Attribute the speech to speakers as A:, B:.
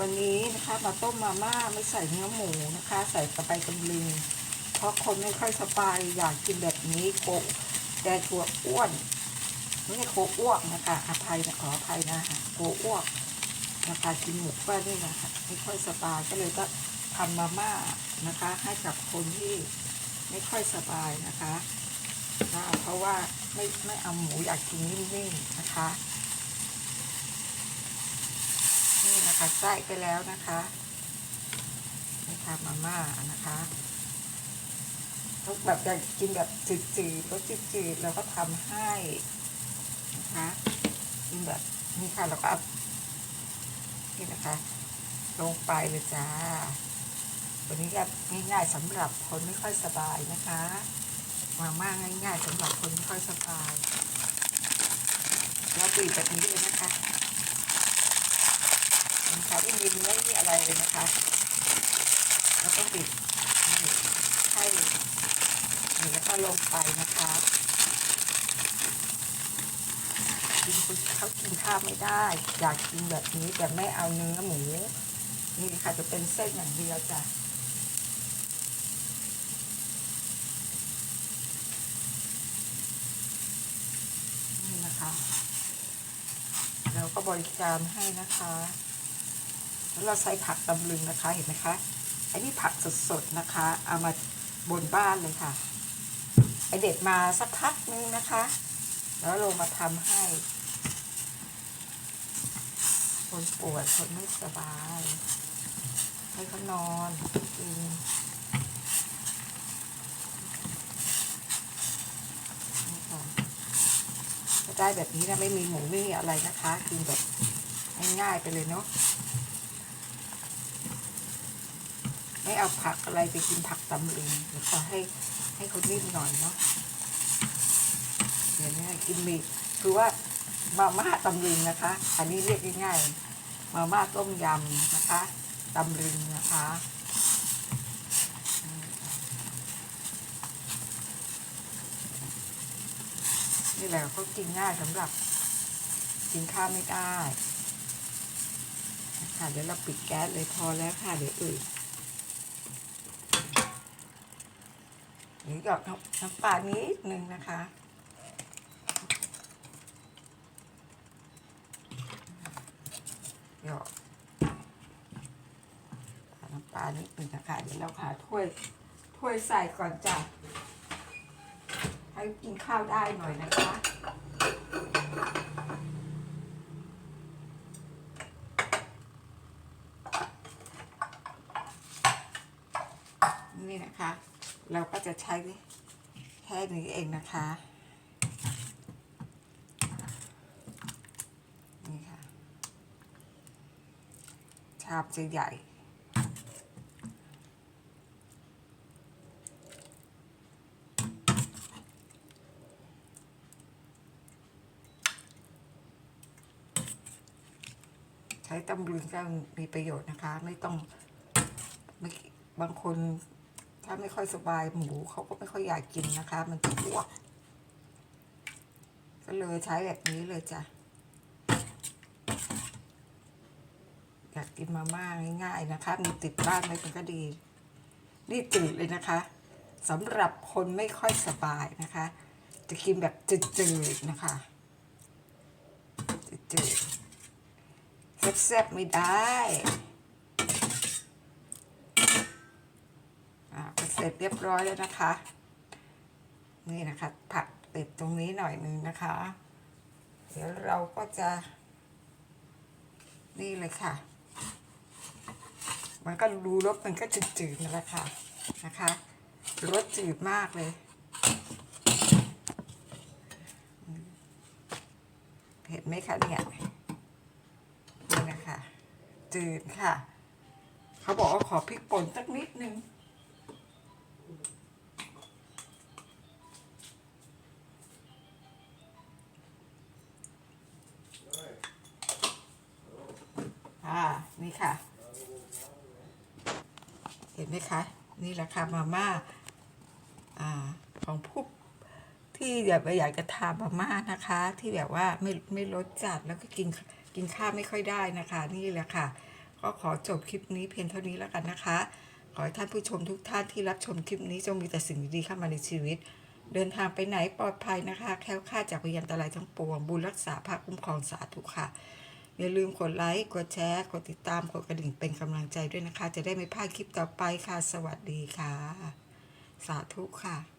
A: วันนี้นะคะมาต้มมาม่าไม่ใส่เนื้อหมูนะคะ ใส่กระไปตำลึงเพราะคนไม่ค่อยสบายอยากกินแบบนี้โกะแต่ถั่วอ้วนไม่ใช่โคอ้วกนะคะอภัยนะขออภัยนะคะโคอ้วกนะคะกินหมูก็นี่นะคะไม่ค่อยสบายก็เลยก็ทำมาม่านะคะ ให้กับคนที่ไม่ค่อยสบายนะคะนะเพราะว่าไม่ไม่เอาหมูอยากกินนิ่มๆนะคะ นะคะใส่ไปแล้วนะคะนี่ค่ะมาม่านะคะทุกแบบอยากกินแบบจืดๆรสจืดๆเราก็ทำให้นะคะกินแบบนี่ค่ะเราก็นี่นะคะ ลงไปเลยจ้าวันนี้ก็ง่ายๆสำหรับคนไม่ค่อยสบายนะคะมาม่าง่ายๆสำหรับคนไม่ค่อยสบาย แล้วบีบแบบนี้เลยนะคะ นะคะไม่มีเนื้อไม่มีอะไรเลยนะคะแล้วก็บิดให้นี่แล้วก็ลงไปนะคะกินคุณเขากินข้าวไม่ได้ อยากกินแบบนี้แต่ไม่เอาเนื้อหมูนี่ค่ะจะเป็นเส้นอย่างเดียวจ้ะนี่นะคะเราก็บริการให้นะคะ แล้วเราใส่ผักตำลึงนะคะเห็นไหมคะไอ้นี่ผักสดๆนะคะ เอามาบนบ้านเลยค่ะ ไอเด็ดมาสักพักนึงนะคะ แล้วลงมาทำให้ คนปวยคนไม่สบาย ให้เขานอนกินนี่ค่ะก็ได้แบบนี้นะไม่มีหมูไม่มีอะไรนะคะ กินแบบง่ายๆไปเลยเนาะ ไม่เอาผักอะไรไปกินผักตำลึงเดี๋ยวขอให้ให้เขานิ่มหน่อยเนาะเดี๋ยวนี้กินมีคือว่ามาม่าตำลึงนะคะ อันนี้เรียกง่ายๆมาม่าต้มยำนะคะตำลึงนะคะนี่แหละเขากินง่ายสำหรับกินข้าวไม่ได้นะคะเดี๋ยวเราปิดแก๊สเลยพอแล้วค่ะเดี๋ยวอื่น หรือหยอดน้ำน้ำปลานิดนึงนะคะหยอดน้ำปลานิดนึงนะคะเดี๋ยวเราหาถ้วยถ้วยใส่ก่อนจ้ะให้กินข้าวได้หน่อยนะคะนี่นะคะ เราก็จะใช้แค่นี้เองนะคะ นี่ค่ะ ชาบจะใหญ่ใช้ตำลึงก็มีประโยชน์นะคะ ไม่ต้องไม่บางคน ถ้าไม่ค่อยสบายหมูเขาก็ไม่ค่อยอยากกินนะคะ มันจะอ้วก ก็เลยใช้แบบนี้เลยจ้ะ อยากกินมาม่าง่ายๆนะคะ มีติดบ้านไว้มันก็ดีนี่จืดเลยนะคะสำหรับคนไม่ค่อยสบายนะคะ จะกินแบบจืดๆนะคะจืดๆแซ่บๆไม่ได้ อ่า เสร็จเรียบร้อยแล้วนะคะ นี่นะคะผักติดตรงนี้หน่อยนึงนะคะ เดี๋ยวเราก็จะ นี่เลยค่ะ มันก็รูรสมันก็จืดๆนั่นแหละค่ะนะคะรสจืดมากเลยเห็นไหมคะเนี่ยนี่นะคะ จืดค่ะ เขาบอกว่าขอพริกป่นสักนิดนึง นี่ค่ะ เห็นไหมคะ นี่แหละค่ะมาม่าอ่าของผู้ที่แบบอยากจะทานมาม่านะคะ ที่แบบว่าไม่ไม่รสจัดแล้วก็กินกินข้าวไม่ค่อยได้นะคะ นี่แหละค่ะ ก็ขอจบคลิปนี้เพียงเท่านี้แล้วกันนะคะ ขอให้ท่านผู้ชมทุกท่านที่รับชมคลิปนี้จงมีแต่สิ่งดีๆเข้ามาในชีวิต เดินทางไปไหนปลอดภัยนะคะ แคล้วคลาดจากพยันตรายทั้งปวงบุญรักษาภาคคุ้มครองสาธุค่ะ อย่าลืมกดไลค์ กดแชร์ กดติดตาม กดกระดิ่งเป็นกำลังใจด้วยนะคะ จะได้ไม่พลาดคลิปต่อไปค่ะ สวัสดีค่ะ สาธุค่ะ